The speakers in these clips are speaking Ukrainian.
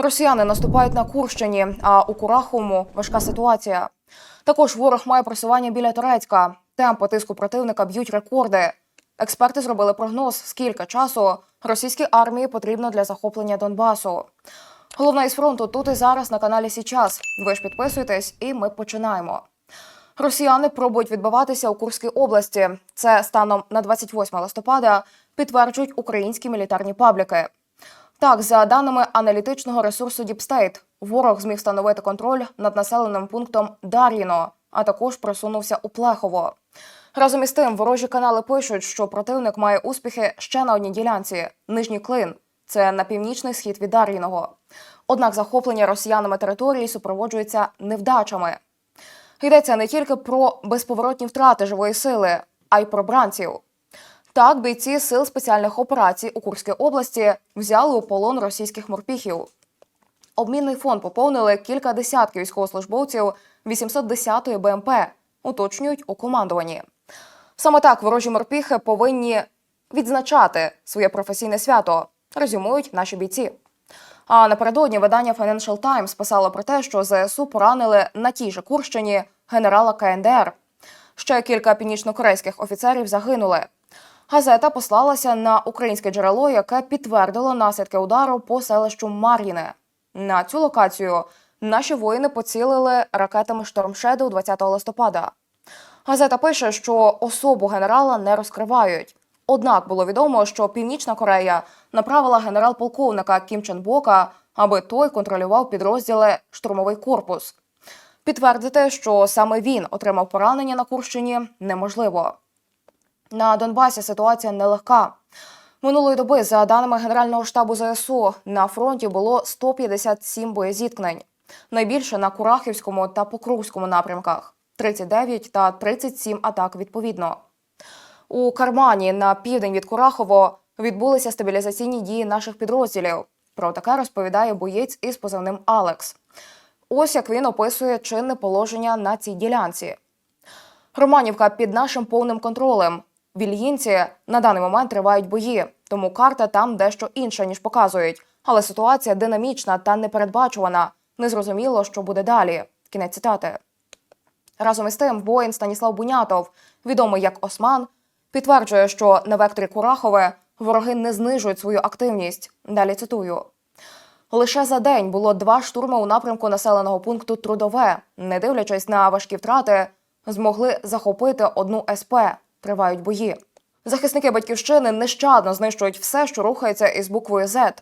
Росіяни наступають на Курщині, а у Кураховому важка ситуація. Також ворог має просування біля Турецька. Темпи тиску противника б'ють рекорди. Експерти зробили прогноз, скільки часу російській армії потрібно для захоплення Донбасу. Головне із фронту тут і зараз на каналі Січас. Ви ж підписуйтесь, і ми починаємо. Росіяни пробують відбиватися у Курській області. Це станом на 28 листопада підтверджують українські мілітарні пабліки. Так, за даними аналітичного ресурсу Діпстейт, ворог зміг встановити контроль над населеним пунктом Дар'їно, а також просунувся у Плехово. Разом із тим, ворожі канали пишуть, що противник має успіхи ще на одній ділянці нижній клин. Це на північний схід від Дар'їного. Однак захоплення росіянами території супроводжується невдачами. Йдеться не тільки про безповоротні втрати живої сили, а й про бранців. Так, бійці сил спеціальних операцій у Курській області взяли у полон російських морпіхів. Обмінний фонд поповнили кілька десятків військовослужбовців 810-ї БМП, уточнюють у командуванні. Саме так ворожі морпіхи повинні відзначати своє професійне свято, резюмують наші бійці. А напередодні видання Financial Times писало про те, що ЗСУ поранили на тій же Курщині генерала КНДР. Ще кілька північнокорейських офіцерів загинули. Газета послалася на українське джерело, яке підтвердило наслідки удару по селищу Мар'їне. На цю локацію наші воїни поцілили ракетами Shadow 20 листопада. Газета пише, що особу генерала не розкривають. Однак було відомо, що Північна Корея направила генерал-полковника Кім Чен Бока, аби той контролював підрозділи штурмовий корпус. Підтвердити, що саме він отримав поранення на Курщині, неможливо. На Донбасі ситуація нелегка. Минулої доби, за даними Генерального штабу ЗСУ, на фронті було 157 боєзіткнень. Найбільше на Курахівському та Покровському напрямках 39 та 37 атак відповідно. У Кармані на південь від Курахово відбулися стабілізаційні дії наших підрозділів. Про таке розповідає боєць із позивним Алекс. Ось як він описує чинне положення на цій ділянці. Романівка під нашим повним контролем. В на даний момент тривають бої, тому карта там дещо інша, ніж показують. Але ситуація динамічна та непередбачувана. Незрозуміло, що буде далі. Кінець цитати. Разом із тим, воїн Станіслав Бунятов, відомий як Осман, підтверджує, що на векторі Курахове вороги не знижують свою активність. Далі цитую. Лише за день було два штурми у напрямку населеного пункту Трудове. Не дивлячись на важкі втрати, змогли захопити одну СП. Тривають бої. Захисники батьківщини нещадно знищують все, що рухається із буквою Z.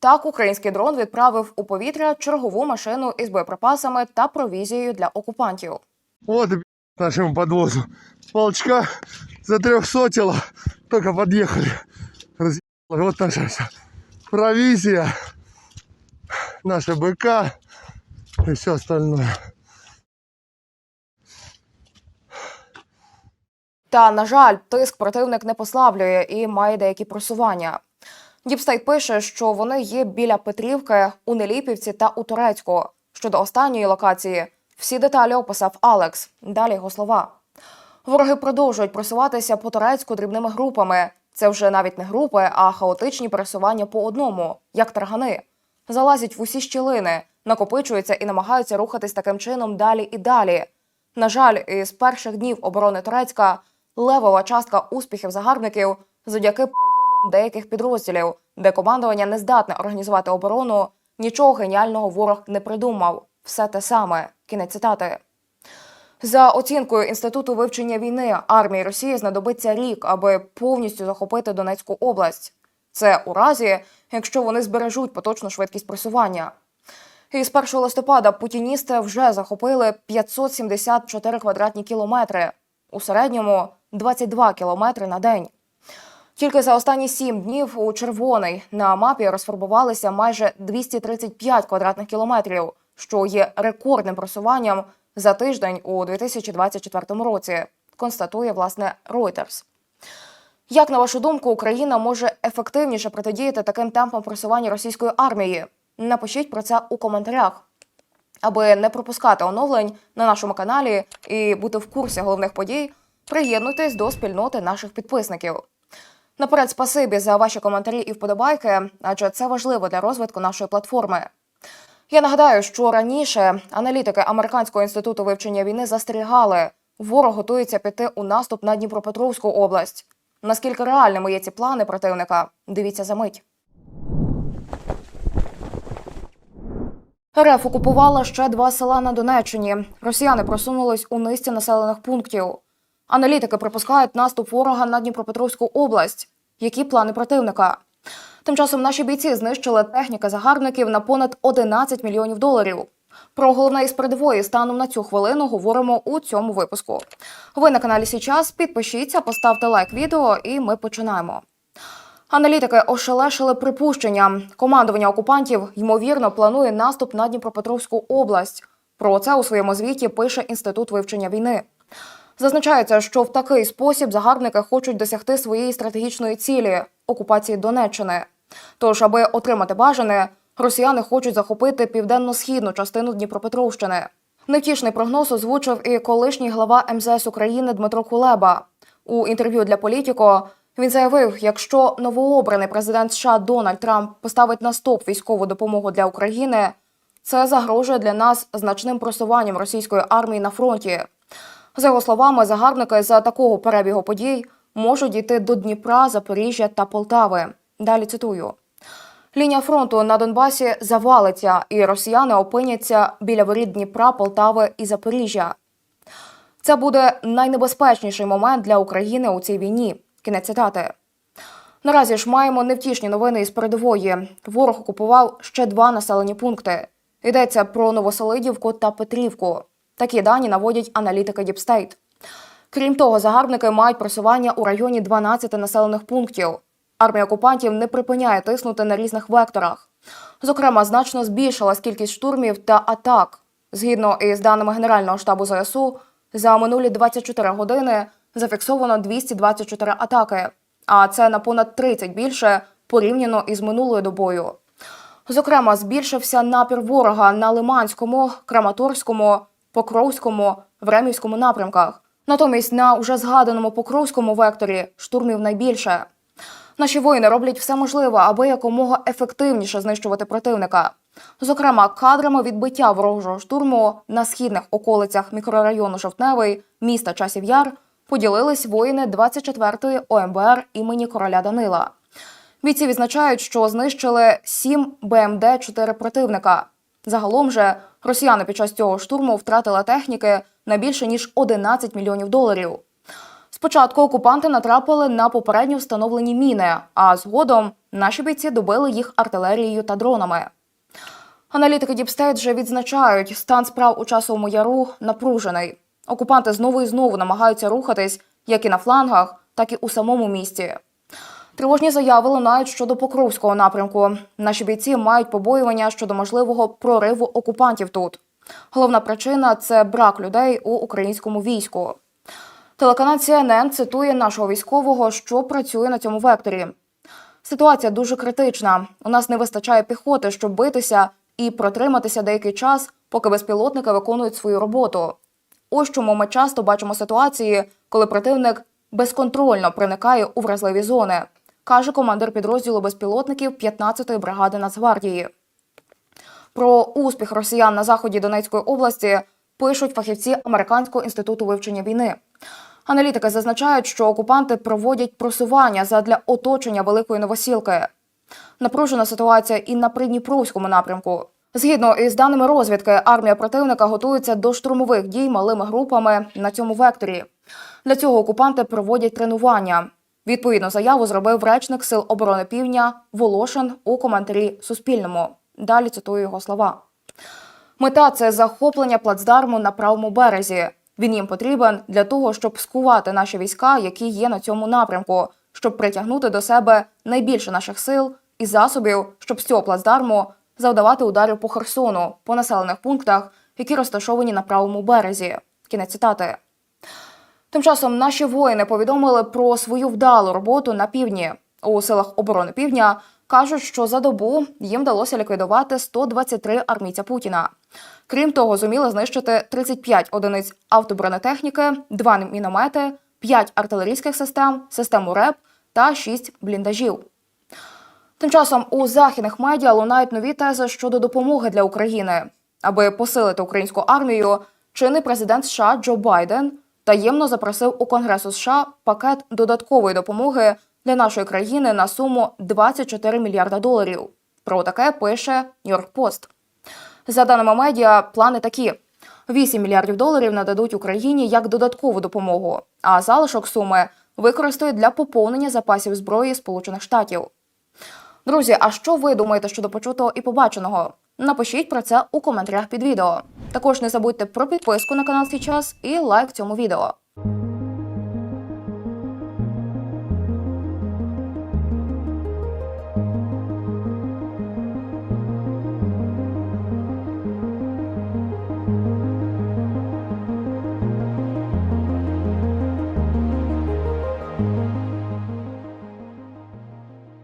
Так, український дрон відправив у повітря чергову машину із боєприпасами та провізією для окупантів. Вот и б***ь, нашему подвозу. Волчка затрехсотила, только подъехали. Разъебало. Вот наша вся провизия, наша БК и все остальное. Та на жаль, тиск противник не послаблює і має деякі просування. Діпстейт пише, що вони є біля Петрівки, у Неліпівці та у Турецьку. Щодо останньої локації, всі деталі описав Алекс. Далі його слова. Вороги продовжують просуватися по турецьку дрібними групами. Це вже навіть не групи, а хаотичні пересування по одному, як таргани. Залазять в усі щілини, накопичуються і намагаються рухатись таким чином далі і далі. На жаль, із перших днів оборони Турецька левова частка успіхів загарбників завдяки пройобам деяких підрозділів, де командування не здатне організувати оборону, нічого геніального ворог не придумав. Все те саме. Кінець цитати. За оцінкою інституту вивчення війни армії Росії знадобиться рік, аби повністю захопити Донецьку область. Це у разі, якщо вони збережуть поточну швидкість просування. Із 1 листопада путіністи вже захопили 574 квадратні кілометри, у середньому 22 кілометри на день. Тільки за останні сім днів у червоний на мапі розфарбувалися майже 235 квадратних кілометрів, що є рекордним просуванням за тиждень у 2024 році. Констатує власне Reuters. Як на вашу думку, Україна може ефективніше протидіяти таким темпам просування російської армії? Напишіть про це у коментарях. Аби не пропускати оновлень на нашому каналі і бути в курсі головних подій, приєднуйтесь до спільноти наших підписників. Наперед, спасибі за ваші коментарі і вподобайки, адже це важливо для розвитку нашої платформи. Я нагадаю, що раніше аналітики Американського інституту вивчення війни застерігали, ворог готується піти у наступ на Дніпропетровську область. Наскільки реальними є ці плани противника? Дивіться за мить. РФ окупувала ще два села на Донеччині. Росіяни просунулись у низці населених пунктів. Аналітики припускають наступ ворога на Дніпропетровську область. Які плани противника? Тим часом наші бійці знищили техніки загарбників на понад 11 мільйонів доларів. Про головне із передової станом на цю хвилину говоримо у цьому випуску. Ви на каналі Січас. Підпишіться, поставте лайк відео, і ми починаємо. Аналітики ошелешили припущення. Командування окупантів ймовірно планує наступ на Дніпропетровську область. Про це у своєму звіті пише інститут вивчення війни. Зазначається, що в такий спосіб загарбники хочуть досягти своєї стратегічної цілі окупації Донеччини. Тож, аби отримати бажане, росіяни хочуть захопити південно-східну частину Дніпропетровщини. Невтішний прогноз озвучив і колишній глава МЗС України Дмитро Кулеба. У інтерв'ю для Політіко він заявив, якщо новообраний президент США Дональд Трамп поставить на стоп військову допомогу для України, це загрожує для нас значним просуванням російської армії на фронті. За його словами, загарбники за такого перебігу подій можуть дійти до Дніпра, Запоріжжя та Полтави. Далі цитую. Лінія фронту на Донбасі завалиться, і росіяни опиняться біля воріт Дніпра, Полтави і Запоріжжя. Це буде найнебезпечніший момент для України у цій війні. Кінець цитати. Наразі ж маємо невтішні новини із передової. Ворог окупував ще два населені пункти. Йдеться про Новоселидівку та Петрівку. Такі дані наводять аналітики Діпстейт. Крім того, загарбники мають просування у районі 12 населених пунктів. Армія окупантів не припиняє тиснути на різних векторах. Зокрема, значно збільшилась кількість штурмів та атак. Згідно із даними Генерального штабу ЗСУ, за минулі 24 години зафіксовано 224 атаки, а це на понад 30 більше порівняно із минулою добою. Зокрема, збільшився напір ворога на Лиманському, Краматорському, Покровському, Времівському напрямках. Натомість на уже згаданому Покровському векторі штурмів найбільше. Наші воїни роблять все можливе, аби якомога ефективніше знищувати противника. Зокрема, кадрами відбиття ворожого штурму на східних околицях мікрорайону Жовтневий міста Часів Яр поділились воїни 24-ї ОМБР імені короля Данила. Бійці відзначають, що знищили 7 БМД-4 противника. Загалом же росіяни під час цього штурму втратили техніки на більше ніж 11 мільйонів доларів. Спочатку окупанти натрапили на попередньо встановлені міни, а згодом наші бійці добили їх артилерією та дронами. Аналітики Діпстейт вже відзначають, стан справ у часовому яру напружений. Окупанти знову і знову намагаються рухатись як і на флангах, так і у самому місті. Тривожні заяви лунають щодо Покровського напрямку. Наші бійці мають побоювання щодо можливого прориву окупантів тут. Головна причина це брак людей у українському війську. Телеканал CNN цитує нашого військового, що працює на цьому векторі. Ситуація дуже критична. У нас не вистачає піхоти, щоб битися і протриматися деякий час, поки безпілотники виконують свою роботу. Ось чому ми часто бачимо ситуації, коли противник безконтрольно проникає у вразливі зони, каже командир підрозділу безпілотників 15-ї бригади Нацгвардії. Про успіх росіян на заході Донецької області пишуть фахівці Американського інституту вивчення війни. Аналітики зазначають, що окупанти проводять просування задля оточення великої новосілки. Напружена ситуація і на придніпровському напрямку. Згідно із даними розвідки, армія противника готується до штурмових дій малими групами на цьому векторі. Для цього окупанти проводять тренування. Відповідну заяву зробив речник Сил оборони Півдня Волошин у коментарі Суспільному. Далі цитую його слова. Мета це захоплення плацдарму на правому березі. Він їм потрібен для того, щоб скувати наші війська, які є на цьому напрямку, щоб притягнути до себе найбільше наших сил і засобів, щоб з цього плацдарму завдавати ударів по Херсону, по населених пунктах, які розташовані на правому березі. Кінець цитати. Тим часом наші воїни повідомили про свою вдалу роботу на півдні. У силах оборони півдня кажуть, що за добу їм вдалося ліквідувати 123 армійця Путіна. Крім того, зуміли знищити 35 одиниць автобронетехніки, 2 міномети, 5 артилерійських систем, систему РЕП та 6 бліндажів. Тим часом у західних медіа лунають нові тези щодо допомоги для України. Аби посилити українську армію, чинний президент США Джо Байден таємно запросив у Конгресу США пакет додаткової допомоги для нашої країни на суму 24 мільярда доларів. Про таке пише Нью-Йорк Пост. За даними медіа, плани такі: 8 мільярдів доларів нададуть Україні як додаткову допомогу, а залишок суми використають для поповнення запасів зброї Сполучених Штатів. Друзі, а що ви думаєте щодо почутого і побаченого? Напишіть про це у коментарях під відео. Також не забудьте про підписку на канал «Свій час і лайк цьому відео.